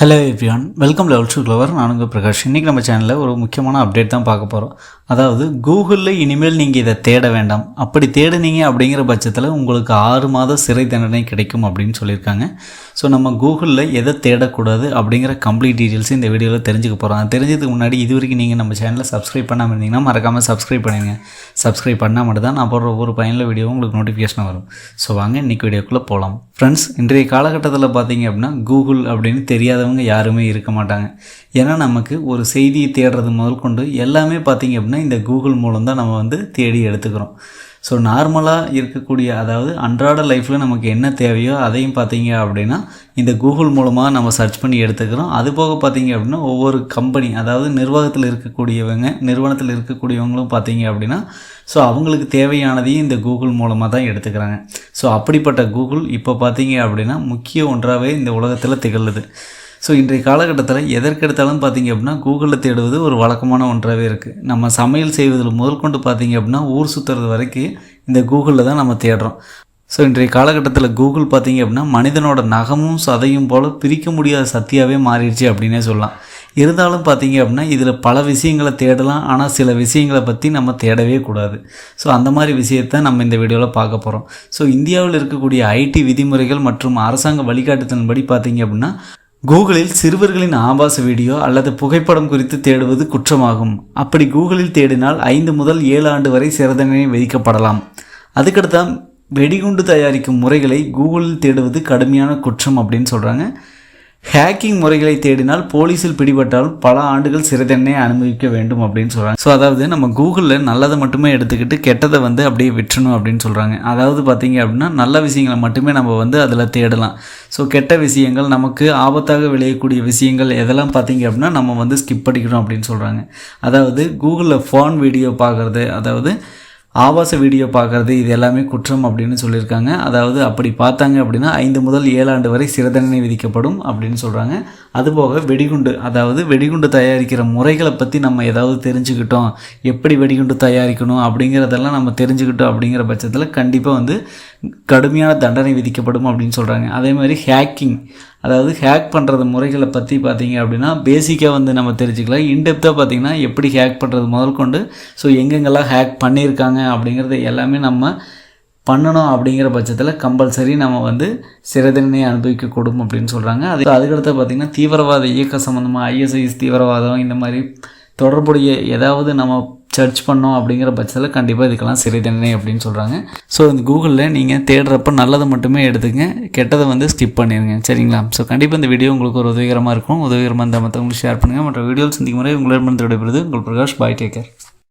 Hello everyone welcome level to clever நானுங்க பிரகாஷ். இன்றைக்கி நம்ம சேனலில் ஒரு முக்கியமான அப்டேட் தான் பார்க்க போகிறோம் அதாவது கூகுளில் இனிமேல் நீங்கள் இதை தேட வேண்டாம். அப்படி தேடுனீங்க அப்படிங்கிற பட்சத்தில் உங்களுக்கு ஆறு மாத சிறை தண்டனை கிடைக்கும் அப்படின்னு சொல்லியிருக்காங்க. ஸோ நம்ம கூகுளில் எதை தேடக்கூடாது அப்படிங்கிற கம்ப்ளீட் டீட்டெயில்ஸ் இந்த வீடியோவில் தெரிஞ்சுக்க போகிறோம் தெரிஞ்சதுக்கு முன்னாடி இது வரைக்கும் நீங்கள் நம்ம சேனலை சப்ஸ்கிரைப் பண்ணாமல் இருந்தீங்கன்னா மறக்காமல் சப்ஸ்கிரைப் பண்ணிடுங்க. சப்ஸ்கிரைப் பண்ணால் மட்டும் தான் நான் போடுற ஒவ்வொரு பயனில் வீடியோவும் உங்களுக்கு நோட்டிஃபிகேஷன் வரும். ஸோ வாங்க இன்றைக்கி வீடியோக்குள்ளே போகலாம் ஃப்ரெண்ட்ஸ் இன்றைய காலகட்டத்தில் பார்த்தீங்க அப்படின்னா கூகுள் அப்படின்னு தெரியாதவங்க யாருமே இருக்க மாட்டாங்க. ஏன்னா நமக்கு ஒரு செய்தியை தேடுறது முதல் கொண்டு எல்லாமே பார்த்தீங்க அப்படின்னா இந்த கூகுள் மூலம் தான் நம்ம வந்து தேடி எடுத்துக்கிறோம். ஸோ நார்மலாக இருக்கக்கூடிய அதாவது அன்றாட லைஃப்பில் நமக்கு என்ன தேவையோ அதையும் பார்த்தீங்க அப்படின்னா இந்த கூகுள் மூலமாக நம்ம சர்ச் பண்ணி எடுத்துக்கிறோம். அது போக பார்த்தீங்க அப்படின்னா ஒவ்வொரு கம்பெனி அதாவது நிர்வாகத்தில் இருக்கக்கூடியவங்க நிறுவனத்தில் இருக்கக்கூடியவங்களும் பார்த்தீங்க அப்படின்னா ஸோ அவங்களுக்கு தேவையானதையும் இந்த கூகுள் மூலமாக தான் எடுத்துக்கிறாங்க. ஸோ அப்படிப்பட்ட கூகுள் இப்போ பார்த்தீங்க அப்படின்னா முக்கிய ஒன்றாகவே இந்த உலகத்தில் திகழுது. ஸோ இன்றைய காலகட்டத்தில் எதற்கெடுத்தாலும் பார்த்தீங்க அப்படின்னா கூகுளில் தேடுவது ஒரு வழக்கமான ஒன்றாகவே இருக்குது நம்ம சமையல் செய்வதில் முதல் கொண்டு பார்த்தீங்க அப்படின்னா ஊர் சுற்றுறது வரைக்கும் இந்த கூகுளில் தான் நம்ம தேடுறோம். ஸோ இன்றைய காலகட்டத்தில் கூகுள் பார்த்தீங்க அப்படின்னா மனிதனோட நகமும் சதையும் போல் பிரிக்க முடியாத சக்தியாகவே மாறிடுச்சு அப்படின்னே சொல்லலாம். இருந்தாலும் பார்த்தீங்க அப்படின்னா இதில் பல விஷயங்களை தேடலாம். ஆனால் சில விஷயங்களை பற்றி நம்ம தேடவே கூடாது. ஸோ அந்த மாதிரி விஷயத்தை நம்ம இந்த வீடியோவில் பார்க்க போகிறோம் ஸோ இந்தியாவில் இருக்கக்கூடிய ஐடி விதிமுறைகள் மற்றும் அரசாங்க வழிகாட்டுதலின்படி பார்த்தீங்க அப்படின்னா கூகுளில் சிறுவர்களின் ஆபாச வீடியோ அல்லது புகைப்படம் குறித்து தேடுவது குற்றமாகும். அப்படி கூகுளில் தேடினால் ஐந்து முதல் ஏழு ஆண்டு வரை சிறை தண்டனை விதிக்கப்படலாம் அதுக்கடுத்தான் வெடிகுண்டு தயாரிக்கும் முறைகளை கூகுளில் தேடுவது கடுமையான குற்றம் அப்படின்னு சொல்கிறாங்க ஹேக்கிங் முறைகளை தேடினால் போலீஸில் பிடிபட்டால் பல ஆண்டுகள் சிறை தண்டனை அனுபவிக்க வேண்டும் அப்படின்னு சொல்கிறாங்க ஸோ அதாவது நம்ம கூகுளில் நல்லதை மட்டுமே எடுத்துக்கிட்டு கெட்டதை வந்து அப்படியே விட்டுணும் அப்படின்னு சொல்கிறாங்க அதாவது பார்த்தீங்க அப்படின்னா நல்ல விஷயங்களை மட்டுமே நம்ம வந்து அதில் தேடலாம். ஸோ கெட்ட விஷயங்கள் நமக்கு ஆபத்தாக விளையக்கூடிய விஷயங்கள் எதெல்லாம் பார்த்தீங்க அப்படின்னா நம்ம வந்து ஸ்கிப் பண்ணிக்கணும் அப்படின்னு சொல்கிறாங்க அதாவது கூகுளில் ஃபோன் வீடியோ பார்க்குறது அதாவது ஆபாச வீடியோ பார்க்குறது இது எல்லாமே குற்றம் அப்படின்னு சொல்லியிருக்காங்க. அதாவது அப்படி பார்த்தாங்க அப்படின்னா ஐந்து முதல் ஏழு ஆண்டு வரை சிறை தண்டனை விதிக்கப்படும் அப்படின்னு சொல்கிறாங்க அதுபோக வெடிகுண்டு அதாவது வெடிகுண்டு தயாரிக்கிற முறைகளை பற்றி நம்ம ஏதாவது தெரிஞ்சுக்கிட்டோம். எப்படி வெடிகுண்டு தயாரிக்கணும் அப்படிங்கிறதெல்லாம் நம்ம தெரிஞ்சுக்கிட்டோம் அப்படிங்கிற பட்சத்தில் கண்டிப்பாக வந்து கடுமையான தண்டனை விதிக்கப்படும் அப்படின்னு சொல்கிறாங்க அதே மாதிரி ஹேக்கிங் அதாவது ஹேக் பண்ணுறது முறைகளை பற்றி பார்த்தீங்க அப்படின்னா பேசிக்காக வந்து நம்ம தெரிஞ்சுக்கலாம். இன்டெப்த்தாக பார்த்தீங்கன்னா எப்படி ஹேக் பண்ணுறது முதல் கொண்டு ஸோ எங்கெங்கெல்லாம் ஹேக் பண்ணியிருக்காங்க அப்படிங்கிறது எல்லாமே நம்ம பண்ணணும் அப்படிங்கிற பட்சத்தில் கம்பல்சரி நம்ம வந்து சிறை அனுபவிக்க கொடுக்கும் அப்படின்னு சொல்கிறாங்க அது அதுக்கடுத்து பார்த்திங்கன்னா தீவிரவாத இயக்க சம்மந்தமாக ஐஎஸ்ஐஎஸ் தீவிரவாதம் இந்த மாதிரி தொடர்புடைய ஏதாவது நம்ம சர்ச் பண்ணோம் அப்படிங்கிற பட்சத்தில் கண்டிப்பாக இதுக்கெல்லாம் சிறை தண்டனை அப்படின்னு சொல்கிறாங்க ஸோ இந்த கூகுளில் நீங்கள் தேடுறப்ப நல்லதை மட்டுமே எடுத்துங்க. கெட்டதை வந்து ஸ்கிப் பண்ணிடுங்க சரிங்களா? ஸோ கண்டிப்பாக இந்த வீடியோ உங்களுக்கு ஒரு உதவிகரமாக இருக்கும். உதவிகரமாக இருந்தால் மற்றவங்களுக்கு ஷேர் பண்ணுங்கள் மற்ற வீடியோவில் சந்திக்கும் முறை உங்களிடம் விடைபெறுது உங்கள் பிரகாஷ். பாய் டேக்கர்